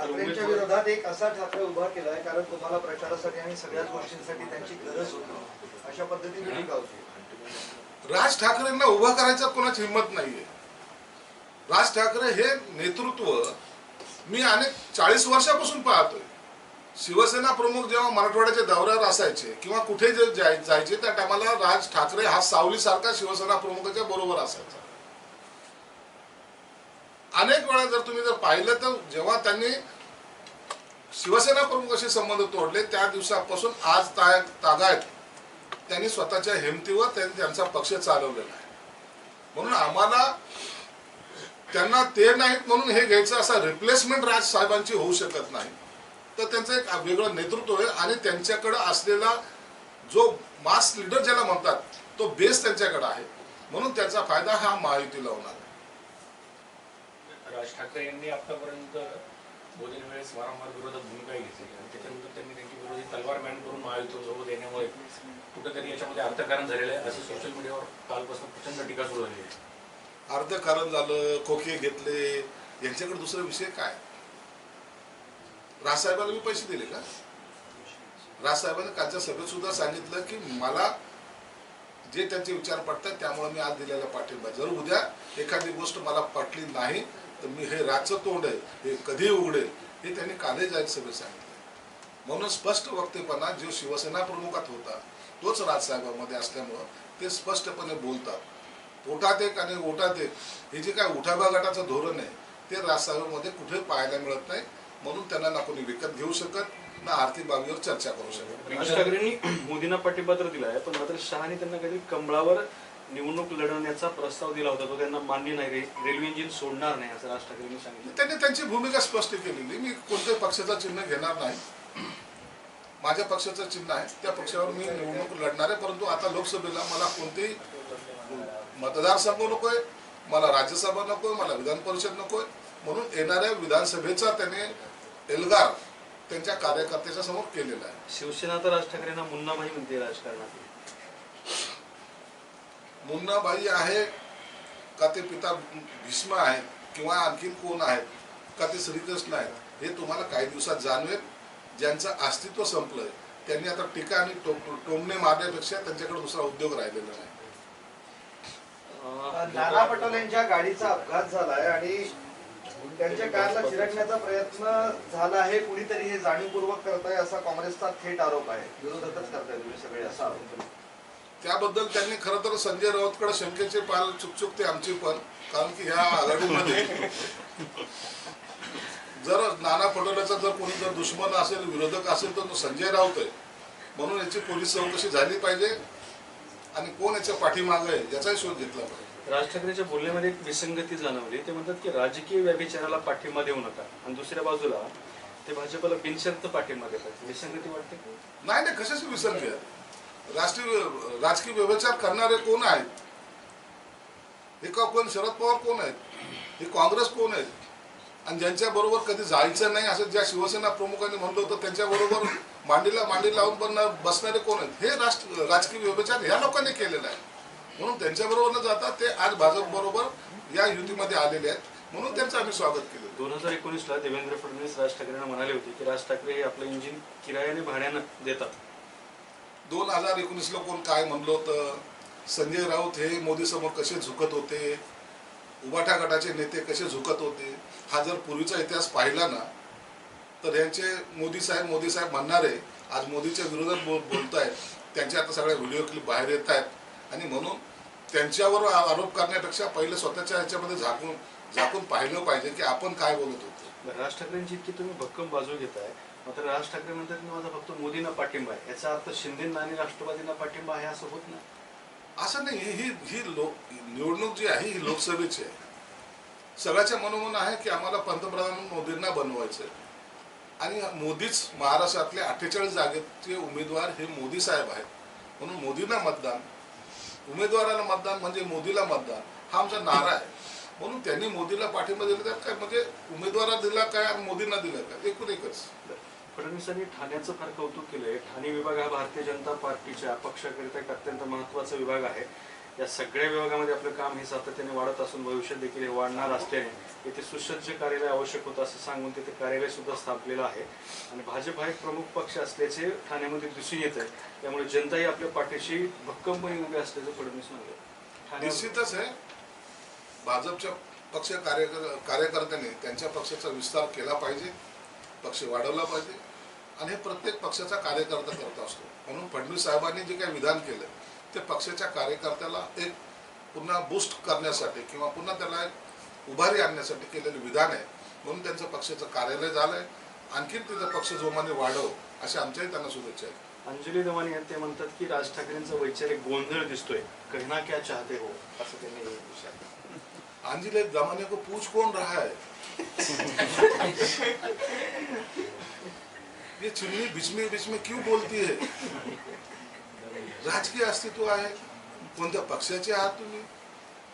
ठाकरेंच्या विरोधात एक असा ठाकरे उभा केलाय कारण तुम्हाला प्रचारासाठी आणि सगळ्याच गोष्टींसाठी त्यांची गरज होती. अशा पद्धतीने टीका होती. राज ठाकरेंना उभा करायचा कोणाची हिंमत नाहीये. राज ठाकरे हे नेतृत्व मी अनेक चाळीस वर्षापासून पाहतोय. शिवसेना प्रमुख जेव्हा मराठवाड्याच्या दौऱ्यावर असायचे किंवा कुठे जे जायचे त्या टायमाला राज ठाकरे हा सावलीसारखा शिवसेना प्रमुखाच्या बरोबर असायचा. अनेक वेळा जर तुम्ही जर पाहिलं तर जेव्हा त्यांनी शिवसेना प्रमुखाशी संबंध तोडले त्या दिवसापासून आज ताय तागायत त्यांनी स्वतःच्या हिमतीवर त्यांनी त्यांचा पक्ष चालवलेला आहे. म्हणून आम्हाला त्यांना ते नाहीत म्हणून हे घ्यायचं असा रिप्लेसमेंट राज साहेबांची होऊ शकत नाही. तर त्यांचं एक वेगळं नेतृत्व आहे आणि त्यांच्याकडं असलेला जो मास लीडर ज्याला म्हणतात तो बेस त्यांच्याकडे आहे. म्हणून त्याचा फायदा हा महायुतीला होणार राज ठाकरे यांनी आतापर्यंत मोदी वेळेस वारंवार विरोधात भूमिका घेतली. आणि त्याच्यानंतर त्यांनी त्यांची विरोधी तलवार मॅन करून महायुतीसोबत येण्यामुळे कुठेतरी याच्यामध्ये अर्थकारण झालेलं आहे. असं सोशल मीडियावर कालपासून प्रचंड टीका सुरू झाली आहे. अर्धकारण झालं खोके घेतले. यांच्याकडे दुसरा विषय काय? राजसाहेबांना मी पैसे दिले का? राजसाहेबांनी कालच्या सभेत सुद्धा सांगितलं की मला जे त्यांचे विचार पडतात त्यामुळे मी आज दिलेला पाठिंबा. जर उद्या एखादी गोष्ट मला पटली नाही तर मी हे राजचं तोंड आहे हे कधी उघडेल हे त्यांनी काले जाहीर सभेत सांगितलं. म्हणून स्पष्ट वक्तेपणा जो शिवसेना प्रमुखात होता तोच राजसाहेबांमध्ये असल्यामुळं ते स्पष्टपणे बोलतात. पोटात एक आणि ओटात एक हे जे काय उठाबा गटाचं धोरण आहे ते राजसाहेबांमध्ये कुठे पाहायला मिळत नाही म्हणून त्यांना ना कोणी विकत घेऊ शकत ना आर्थिक बाबीवर चर्चा करू शकत. राज ठाकरेंनी मोदींना पाठिंबा दिला आहे पण मात्र शहाने त्यांना कधी कमळावर निवडणूक लढ लढवण्याचा प्रस्ताव दिला होता तो त्यांना मान्य नाही रे- रेल्वे इंजिन सोडणार नाही असं राज ठाकरेंनी सांगितलं. त्यांनी त्यांची भूमिका स्पष्ट केलेली मी कोणत्याही पक्षाचं चिन्ह घेणार नाही. माझ्या पक्षाचं चिन्ह आहे त्या पक्षावर मी निवडणूक लढणार आहे परंतु आता लोकसभेला मला कोणतेही मतदारसंघ नकोय मला राज्यसभा नकोय मला विधान परिषद नकोय. म्हणून येणाऱ्या विधानसभेचा त्याने एल्गार त्यांच्या कार्यकर्त्याच्या समोर केलेला आहे. शिवसेना तर राज ठाकरेंना मुन्नाभाई म्हणते राजकारणात. मुन्नाबाई आहे का ते पिता भीष्म आहेत किंवा आणखीन कोण आहेत का ते श्रीकृष्ण आहेत हे तुम्हाला काही दिवसात जाणवेल. ज्यांचं अस्तित्व संपलंय त्यांनी आता टीका आणि टो- टोमणे मारण्यापेक्षा त्यांच्याकडे दुसरा उद्योग राहिलेला नाही. नाना पटोले यांच्या गाडीचा अपघात झालाय आणि त्यांच्या कारला चिरडण्याचा प्रयत्न झाला आहे. कुणीतरी हे जाणीवपूर्वक करताय असा काँग्रेसचा थेट आरोप आहे. विरोधकच करताय तुम्ही सगळे असा आरोप त्याबद्दल त्यांनी खरं तर संजय राऊतकडे शंकेचे पाल चुकचुक ते आमची पण कारण की ह्या आघाडीमध्ये जर नाना पटोलेचा जर कोणी जर दुश्मन असेल विरोधक असेल तर तो संजय राऊत आहे. म्हणून याची पोलीस चौकशी झाली पाहिजे आणि कोण याच्या पाठीमागं आहे याचाही शोध घेतला पाहिजे. राज ठाकरेंच्या बोलण्यामध्ये एक विसंगती जाणवली. ते म्हणतात की राजकीय व्यभिचाराला पाठिंबा देऊ नका. आणि दुसऱ्या बाजूला ते भाजपला बिनशर्त पाठिंबा देतात. विसंगती वाटते? नाही नाही कशाची विसंगी आहे? राष्ट्रीय राजकीय व्यवचार करणारे कोण आहेत? हे का कोण? शरद पवार कोण आहेत? हे काँग्रेस कोण आहेत? आणि ज्यांच्या बरोबर कधी जायचं नाही असं ज्या शिवसेना प्रमुखांनी म्हणलं होतं त्यांच्या बरोबर मांडीला मांडी लावून पण बसणारे कोण आहेत? हे राष्ट्र राजकीय व्यवचार ह्या लोकांनी केलेला आहे. म्हणून त्यांच्याबरोबर न जाता ते आज भाजप बरोबर या युतीमध्ये आलेले आहेत. म्हणून त्यांचं आम्ही स्वागत केलं दोन हजार एकोणीसला देवेंद्र फडणवीस राज ठाकरेंना म्हणाले होते की राज ठाकरे हे आपलं इंजिन किरायाने भाड्यानं देतात. दोन हजार एकोणीसला कोण काय म्हणलं होतं? संजय राऊत हे मोदीसमोर कसे झुकत होते? उबाठा गटाचे नेते कसे झुकत होते? हा जर पूर्वीचा इतिहास पाहिला ना तर यांचे मोदी साहेब मोदी साहेब म्हणणारे आज मोदीच्या विरोधात बोल आहेत त्यांचे आता सगळ्या व्हिडिओ क्लिप बाहेर येत आहेत आणि म्हणून त्यांच्यावर आरोप करण्यापेक्षा पहिले स्वतःच्या ह्याच्यामध्ये झाकून झाकून पाहिलं पाहिजे की आपण काय बोलत होतो. राज ठाकरेंची इतकी तुम्ही भक्कम बाजू घेताय. मात्र राज ठाकरे म्हणतात की माझा फक्त मोदींना पाठिंबा आहे. याचा अर्थ शिंदेना आणि राष्ट्रवादींना पाठिंबा आहे असं होत नाही. असं नाही ही ही- ही लोक निवडणूक जी आहे ही लोकसभेची आहे. सगळ्याच्या मनोमन आहे की आम्हाला पंतप्रधान मोदींना बनवायचं आहे. आणि मोदीच महाराष्ट्रातले अठ्ठेचाळीस जागेचे उमेदवार हे मोदी साहेब आहेत. म्हणून मोदींना मतदान उमेदवाराला मतदान म्हणजे मोदीला मतदान हा आमचा नारा आहे. म्हणून त्यांनी मोदीला पाठिंबा दिला तर काय म्हणजे उमेदवाराला दिला काय आणि मोदींना दिला काय एकूण एकच. फडणवीसांनी ठाण्याचं फार कौतुक केलंय. ठाणे विभाग हा भारतीय जनता पार्टीच्या पक्षाकरिता एक अत्यंत महत्त्वाचा विभाग आहे. या सगळ्या विभागामध्ये आपलं काम हे सातत्याने वाढत असून भविष्यात देखील हे वाढणार असल्याने येथे सुसज्ज कार्यालय आवश्यक होतं असं सांगून तिथे कार्यालय सुद्धा स्थापलेलं आहे. आणि भाजप हा एक प्रमुख पक्ष असल्याचे ठाण्यामध्ये दिसून येत आहे त्यामुळे जनताही आपल्या पाठीशी भक्कमपणे उभी असल्याचं फडणवीस म्हणाले. निश्चितच आहे. भाजपच्या पक्ष कार्यकर्त्यांनी त्यांच्या पक्षाचा विस्तार केला पाहिजे. पक्ष वाढवला पाहिजे. आणि हे प्रत्येक पक्षाचा कार्यकर्ता करत असतो. म्हणून फडणवीस साहेबांनी जे काही विधान केलं ते पक्षाच्या कार्यकर्त्याला एक पुन्हा बूस्ट करण्यासाठी किंवा पुन्हा त्याला एक उभारी आणण्यासाठी केलेलं विधान आहे. म्हणून त्यांचं पक्षाचं कार्यालय झालंय. आणखीन तिथं पक्ष जोमाने वाढव अशा आमच्याही त्यांना शुभेच्छा आहेत अंजली दवानी यांनी ते म्हणतात की राज ठाकरेंचा वैचारिक गोंधळ दिसतोय. कहना क्या चाहते हो? असं त्यांनी विचारलं. अंजलि जमाने को पूछ कौन रहा है? ये चुन्नी बीच में बीच में क्यों बोलती है? राजकीय अस्तित्व आहे. कोणत्या पक्षाचे आहात तुम्ही?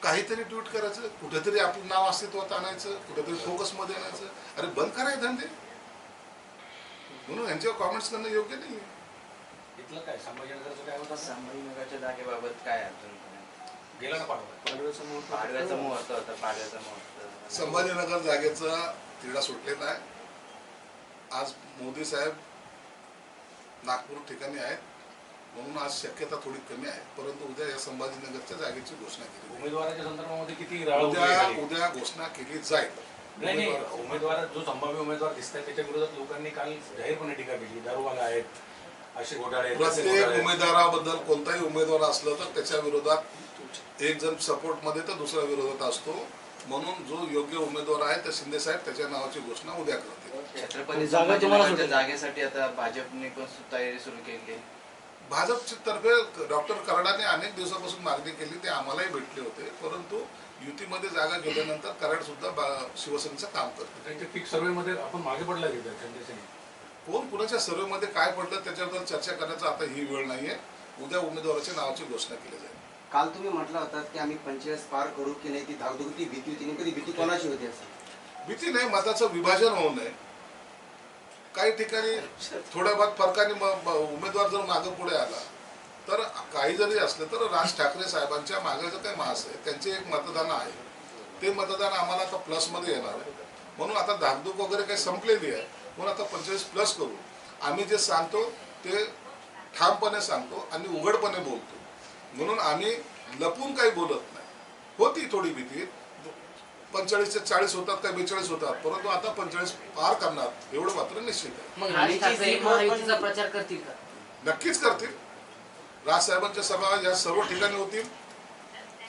काहीतरी ट्विट करायचं कुठेतरी आपलं नाव अस्तित्वात आणायचं कुठेतरी फोकसमध्ये आणायचं. अरे बंद कराय धंदे. म्हणून यांच्यावर कॉमेंट्स करणं योग्य नाही इथलं काय? संभाजीनगरचं काय होतं? संभाजीनगरच्या जागेबाबत काय गेला ना पाडव्याचा मुहूर्त पाडव्याचा मुहूर्त होता पाडव्याचा मुहूर्त. संभाजीनगर जागेचा तिढा सुटलेला आहे. आज मोदी साहेब नागपूर ठिकाणी आहेत म्हणून आज शक्यता थोडी कमी आहे परंतु उद्या या संभाजीनगरच्या जागेची घोषणा केली. उमेदवाराच्या संदर्भामध्ये किती राळ उभी उद्या? उद्या घोषणा केली जाईल नाही नाही उमेदवार जो संभाव्य उमेदवार दिसत त्याच्या विरोधात लोकांनी काल जाहीरपणे टीका केली दारूवाला आहेत असे घोटाळे आहेत, तसे प्रत्येक घोटाळे आहेत. उमेदवाराबद्दल कोणताही उमेदवार असलं तर त्याच्या विरोधात एक जण सपोर्टमध्ये तर दुसऱ्या विरोधात असतो म्हणून जो योग्य उमेदवार आहे त्या शिंदे साहेब त्याच्या नावाची घोषणा उद्या करतील. छत्रपती संभाजीनगरच्या जागेसाठी आता भाजपने पण तयारी सुरू केली? आहे भाजपच्या तर्फे डॉक्टर कराडाने अनेक दिवसापासून मागणी केली ते आम्हालाही भेटले होते. परंतु युतीमध्ये जागा गेल्यानंतर कराड सुद्धा शिवसेनेचं काम करते. त्यांच्या पीक सर्वे मध्ये आपण मागे पडला चंद्रसेन कोण? कुणाच्या सर्वेमध्ये काय पडलं त्याच्याबद्दल चर्चा करण्याचा आता ही वेळ नाहीये. उद्या उमेदवाराच्या नावाची घोषणा केली जाईल. काल तुम्ही म्हटलं होतात की आम्ही पंचेचाळीस पार करू की नाही ती धाकधुक ती भीती होती. नेमकं भीती कोणाची होती असं? भीती नाही मताचं विभाजन होऊ नये. काही ठिकाणी थोड्याफार फरकाने म- म- उमेदवार जर मागं पुढे आला तर काही जरी असलं तर राज ठाकरे साहेबांच्या मागे जो काही मास आहे. त्यांचे एक मतदान आहे. ते मतदान आम्हाला आता प्लसमध्ये येणार आहे. म्हणून आता धाकधूक वगैरे काही संपलेली आहे. म्हणून आता पंचेचाळीस प्लस करू. आम्ही जे सांगतो ते ठामपणे सांगतो आणि उघडपणे बोलतो. म्हणून आम्ही लपून काही बोलत नाही. होती थोडी भीती. पंचेचाळीस ते चाळीस होतात का बेचाळीस होतात. परंतु आता पंचेचाळीस पार करणार एवढं मात्र निश्चित आहे. मग राज ठाकरे महायुतीचा प्रचार करतील का? नक्कीच करतील. राजसाहेबांच्या सभा या सर्व ठिकाणी होतील.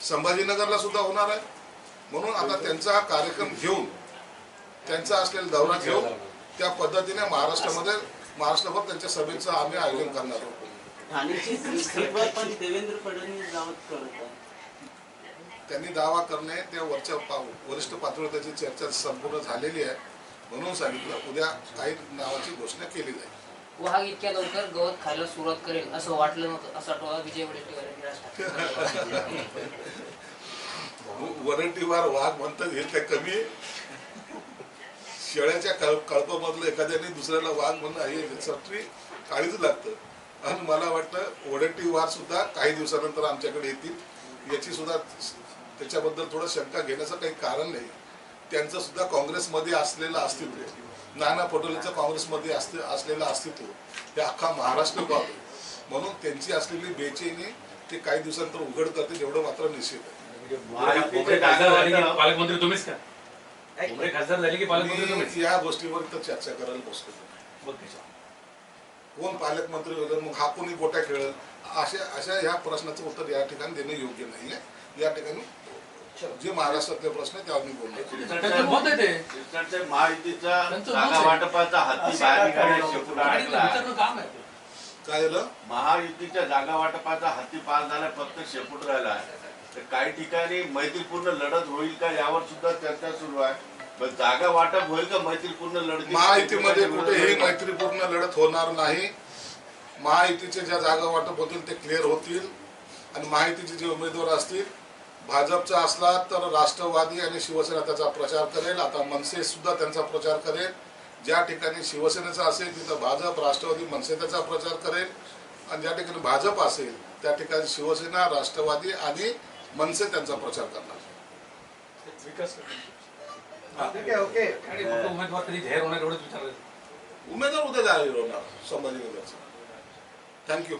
संभाजीनगरला सुद्धा होणार आहे. म्हणून आता त्यांचा हा कार्यक्रम घेऊन त्यांचा असलेला दौरा घेऊन त्या पद्धतीने महाराष्ट्रामध्ये महाराष्ट्रभर त्यांच्या सभेचं आम्ही आयोजन करणार आहोत. ठाण्याची सीटवर पण देवेंद्र फडणवीस दावत करत आहे त्यांनी दावा करणे त्या वरच्या पा- वरिष्ठ पातळीवर त्याची चर्चा संपूर्ण झालेली आहे म्हणून सांगितलं. उद्या काही नावाची घोषणा केली जाईल. वाघ इतक्या लवकर गवत खायला सुरुवात करेल असं वाटलं नव्हतं असा टोळा विजय वडेट्टीवार वरंटीवार वाघ म्हणतात हे काय कमी आहे. शेळ्याच्या कळ कळपामधलं एखाद्याने दुसऱ्याला वाघ म्हणणं हे सटरी काळीच लागतं. आणि मला वाटतं वडंटी वार सुद्धा काही दिवसानंतर आमच्याकडे येतील. याची सुद्धा त्याच्याबद्दल थोडं शंका घेण्याचं काही कारण नाही. त्यांचं सुद्धा काँग्रेसमध्ये असलेलं अस्तित्व नाना पटोलेचं काँग्रेसमध्ये असते असलेलं अस्तित्व हे अख्खा महाराष्ट्र पाहतो. म्हणून त्यांची असलेली बेचैनी ते काही दिवसानंतर उघड करतील एवढं मात्र निश्चित आहे. पालकमंत्री तुम्हीच का? भुमरे खासदार झाले की पालकमंत्री या गोष्टीवर तर चर्चा करायला बसतो. कोण पालकमंत्री वगैरे मग हा कोणी गोट्या खेळेल? अशा अशा ह्या प्रश्नाचं उत्तर या ठिकाणी देणं योग्य नाहीये. या ठिकाणी जे महाराष्ट्रातले प्रश्न आहे त्यावर मी आहे. महायुतीचा आहे. वाटपाचा हाती बाहेर आहे ते. काय झालं? महायुतीच्या जागा वाटपाचा हाती पार झाला फक्त शेपूट राहिला. तर काही ठिकाणी मैत्रीपूर्ण लढत होईल का यावर सुद्धा चर्चा सुरू आहे. पण जागा वाटप होईल का? मैत्रीपूर्ण लढत महायुतीमध्ये कुठेही मैत्रीपूर्ण लढत होणार नाही. महायुतीचे ज्या जागा वाटप होतील ते क्लिअर होतील. आणि महायुतीचे जे उमेदवार असतील भाजपचा असला तर राष्ट्रवादी आणि शिवसेना त्याचा प्रचार करेल. आता मनसे सुद्धा त्यांचा प्रचार करेल. ज्या ठिकाणी शिवसेनेचा असेल तिथं भाजप राष्ट्रवादी मनसे त्याचा प्रचार करेल. आणि ज्या ठिकाणी भाजप असेल त्या ठिकाणी शिवसेना राष्ट्रवादी आणि मनसे त्यांचा प्रचार करणार. विकास ठीक आहे ओके आणि फक्त उमेदवार कधी जाहीर होणार एवढंच विचारलं उमेदवार उद्या जाहीर होणार संभाजीनगरचा थँक्यू